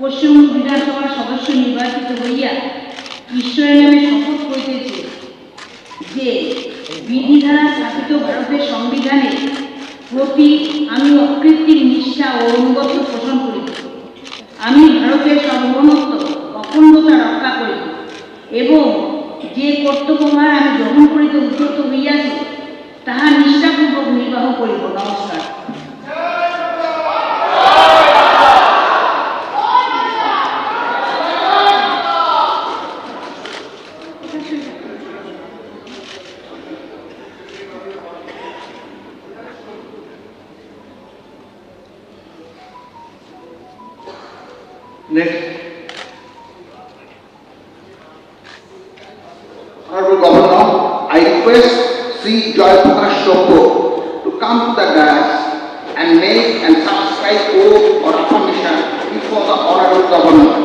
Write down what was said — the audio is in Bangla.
পশ্চিমবঙ্গ বিধানসভার সদস্য নির্বাচিত হইয়া ঈশ্বরের নামে শপথ করিতেছে যে বিধি দ্বারা স্থাপিত ভারতের সংবিধানে প্রতি আমি অকৃত্রিম নিষ্ঠা ও অনুগত্য পোষণ করিব। আমি ভারতের সার্বভৌমত্ব, অখণ্ডতা রক্ষা করিব এবং যে কর্তব্যভার আমি গ্রহণ করিতে উদ্যত হইয়াছি, তাহা নিষ্ঠাপূর্বক নির্বাহ করিব। নমস্কার। Next, Honorable Governor, I request Sri Joy Prakash Shobho to come to the dais and make and subscribe oath or affirmation before the Honorable Governor.